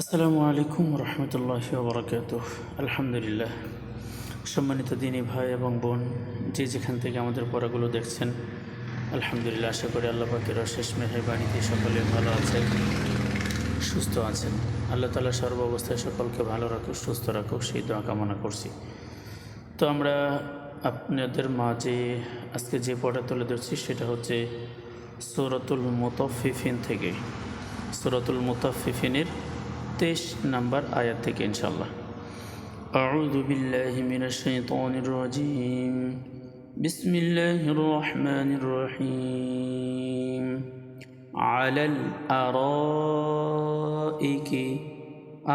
আসসালামু আলাইকুম রহমতুল্লাহ বরকাত আলহামদুলিল্লাহ। সম্মানিত দিনী ভাই এবং বোন, যে যেখান থেকে আমাদের পড়াগুলো দেখছেন, আলহামদুলিল্লাহ আশা করি আল্লাহ পাকের অশেষ মেহরবানিতে সকলে ভালো আছেন, সুস্থ আছেন। আল্লাহ তালা সর্ব অবস্থায় সকলকে ভালো রাখুক, সুস্থ রাখুক, সেই দোয়া কামনা করছি। তো আমরা আপনাদের মাঝে আজকে যে পড়া তুলে ধরছি, সেটা হচ্ছে সৌরতুল মোতফিফিন থেকে। সৌরতুল মোতফিফিনের তেইশ নাম্বার আয়াত থেকে ইনশাল্লাহ أعوذ بالله من الشيطان الرجيم بسم الله الرحمن الرحيم على الأرائك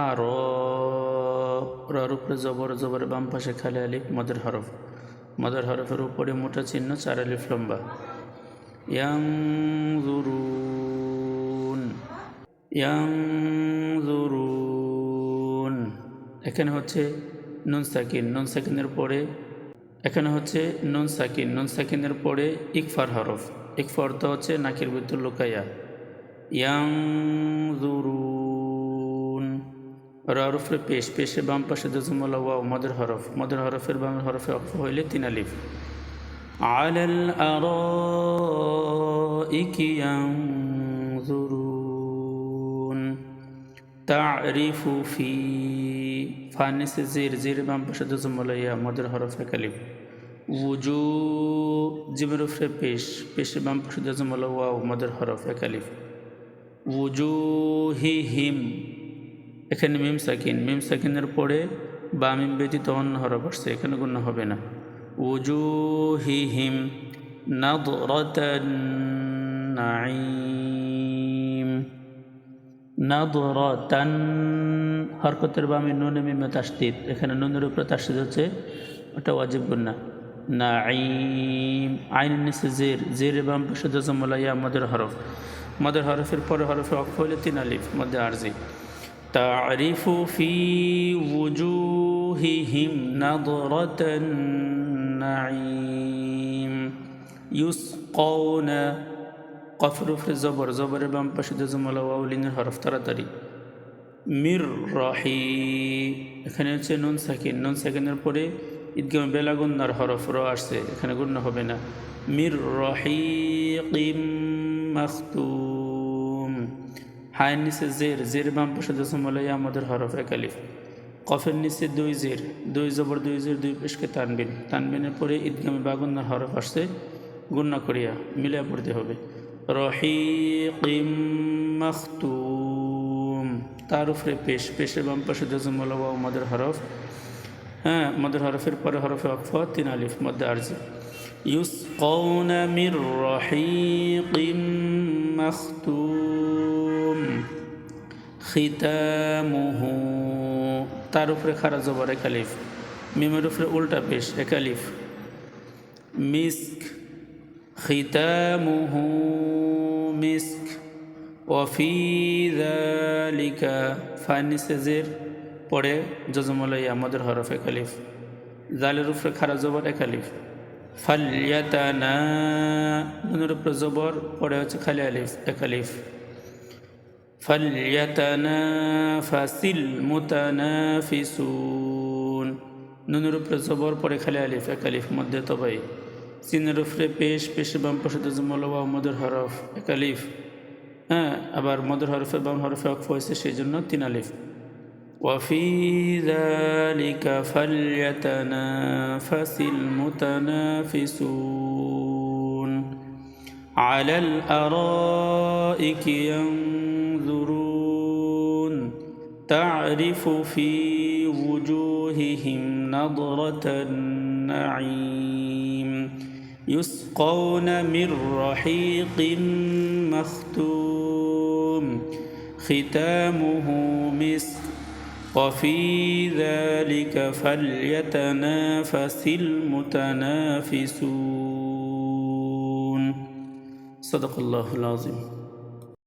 আরব রার উপরে জবর জবর বাম পাশে খালি আলিফ মদের হরফ মদের হরফের উপরে মোটা চিহ্ন চার আলিফ লম্বা ইয়াংজুরুন ইয়াংজুরুন এখানে হচ্ছে নুন সাকিন। নুন সাকিনের পরে, এখানে হচ্ছে নুন সাকিন। নুন সাকিনের পরে ইকফার হরফ। ইকফার তো হচ্ছে নাকির বিদ্যুৎ লুকাইয়া। ইয়াংজুরুন হরফের পেশ। পেশে বাম পাশে দুজমলা ওয়া মদের হরফ। মদের হরফের বাম হরফে অক্ষ হইলে তিন আলিফ। আলাল আরাইকি ইয়াংজুরুন تعرف في ফানিস জির জির বাম পাশে জজমলা ইয়া মদের হরফে কালিফ উজু জিমের উপরে পেশ পেশে বাম পাশে জজমলা ওয়াও মদের হরফ একালিফ উজু হি হিম এখানে মিম সাকিন মিম সাকিনের পরে বা মিম ব্যতীত অন্য হরফ আসছে এখানে গুণ হবে না وجوههم نضرة النعيم نضرة হরকতের বামে নুনে মিমে তাসদিদ এখানে নুনের উপরে তাসদিদ হচ্ছে ওটা ওয়াজিব গুন্না নাঈম আইন নিচে জের জের বাম পাশে জজমলাইয়া মদের হরফ মদের হরফের পরে হরফে অক্ষ হলে তিন আলিফ মধ্যে আরজি تعرف في وجوههم نضرة النعيم يسقون কফর জবর, জবরের বাম পাশে জজমলা ওয়াউলিনের হরফ তাড়াতাড়ি। মির রাহি, এখানে হচ্ছে নুন সাকিন। নুন সাকিনের পরে ঈদগাম বেলাগুন্নার হরফ র আসছে, এখানে গুণ্য হবে না। মির রাহি কিম মাখতুম। হায়ের নিচে জের জের বাম পাশে জসমলাই আমাদের হরফ একালিফ কফের নিচে দুই জের, দুই জবর, দুই জের, দুই পেশকে তানবিন। তানবিনের পরে ঈদগামে বাগুন্নার হরফ আসছে গুন্না করিয়া মিলিয়া পড়তে হবে। রহিম তার উপরে পেশ, পেশের বাম পাশে জজমলা বা মদের হরফ। হ্যাঁ মদের হরফের পরে হরফে অক্ফ, তিন আলিফ, মধ্যে আরজি ইউস কৌন মির রহিম মখতুম। খিতামুহু। তার উপরে খারা জবর একালিফ মিমের উপরে উল্টা পেশ একালিফ মিস্ক। খিতামুহু। মিস্ক। ওফি যালিকা ফানিসেজের পরে জজমলাই আমাদের হরফ একালিফ জালের উপরে খারা জবর একালিফ ফালিয়াতানা, নুনের উপরে জবর, পরে হচ্ছে খালি আলিফ একালিফ ফালিয়াতানাফাসিল মুতানাফিসুন নুনের উপরে জবর, পরে খালি আলিফ একালিফ মধ্যে তবাই। সিনের উপরে পেশ পেশে বাম পাশে জমলবা মধুর হরফ একালিফ হ্যাঁ আবার মধুর হরফে বাম হরফে অক্ষ হয়েছে সেই জন্য তিন আলিফ وفي ذلك فليتنافس المتنافسون على الأرائك ينظرون تعرف في وجوههم نضرة النعيم يسقون من رحيق مختوم ختامه مسك. وفي ذلك فليتنافس المتنافسون. صدق الله العظيم.